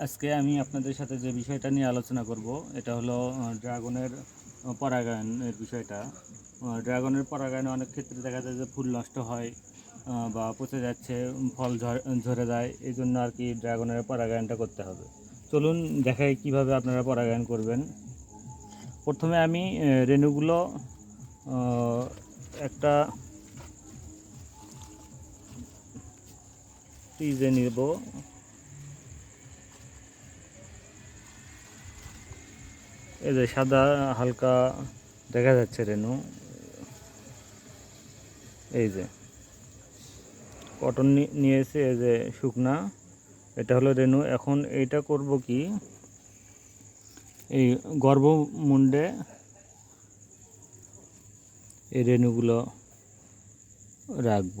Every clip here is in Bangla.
আজকে আমি আপনাদের সাথে যে বিষয়টা নিয়ে আলোচনা করব, এটা হলো ড্রাগনের পরাগায়নের বিষয়টা। ড্রাগনের পরাগায়নে অনেক ক্ষেত্রে দেখা যায় যে ফুল নষ্ট হয় বা পচে যাচ্ছে, ফল ঝর- যায় এই জন্য আর কি ড্রাগনের পরাগায়নটা করতে হবে। চলুন দেখাই কীভাবে আপনারা পরাগায়ন করবেন। প্রথমে আমি রেণুগুলো একটা ফ্রিজে নিব। এই যে সাদা, হালকা দেখা যাচ্ছে রেনু। এই যে। কটন নিয়েছে এই যে শুকনা। এটা হলো রেনু। এখন এইটা করব কি? এই গর্ভমুণ্ডে এই রেনুগুলো রাখব।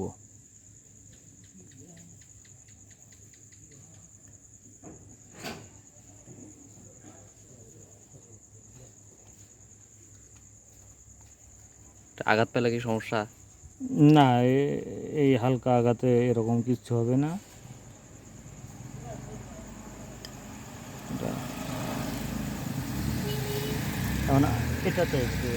আঘাত পেলে কি সমস্যা? না এই হালকা আঘাতে এরকম কিচ্ছু হবে না। এটা- এখন এটাতে একটু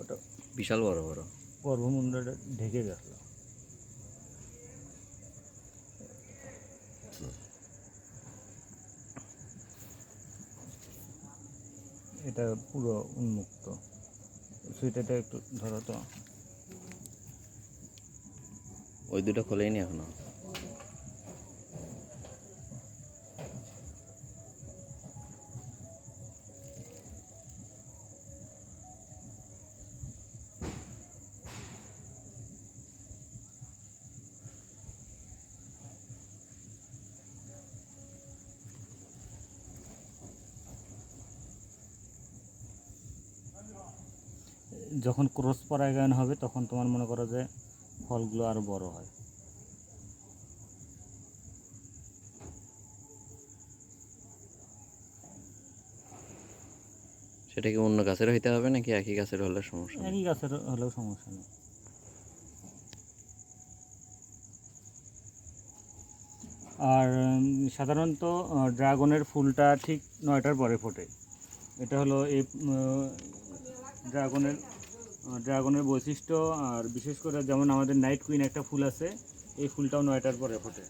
ওটা বিশাল বড় বড়। গর্ভমুণ্ডটা ঢেকে গেল এটা পুরো উন্মুক্ত। সুইটারটা একটু ধরো তো। ওই দুটো খোলেনি এখনও? যখন ক্রস পরাগায়ন হবে তখন তোমার মনে করো যে ফলগুলো আরও বড় হয়। সেটা কি অন্য গাছের হইতে হবে নাকি একই গাছের হলে সমস্যা একই গাছের হলেও সমস্যা নেই। আর সাধারণত ড্রাগনের ফুলটা ঠিক নয়টার পরে ফোটে। এটা হলো এই ড্রাগনের ড্রাগনের বৈশিষ্ট্য, আর বিশেষ করে যেমন আমাদের নাইট কুইন একটা ফুল আছে, এই ফুলটাও নয়টার পরে ফোটে।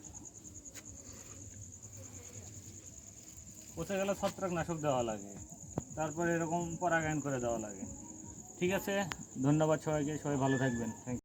পচে গেলে ছত্রাকনাশক দেওয়া লাগে। তারপরে এরকম পরাগায়ন করে দেওয়া লাগে। ঠিক আছে, ধন্যবাদ সবাইকে, সবাই ভালো থাকবেন। থ্যাংক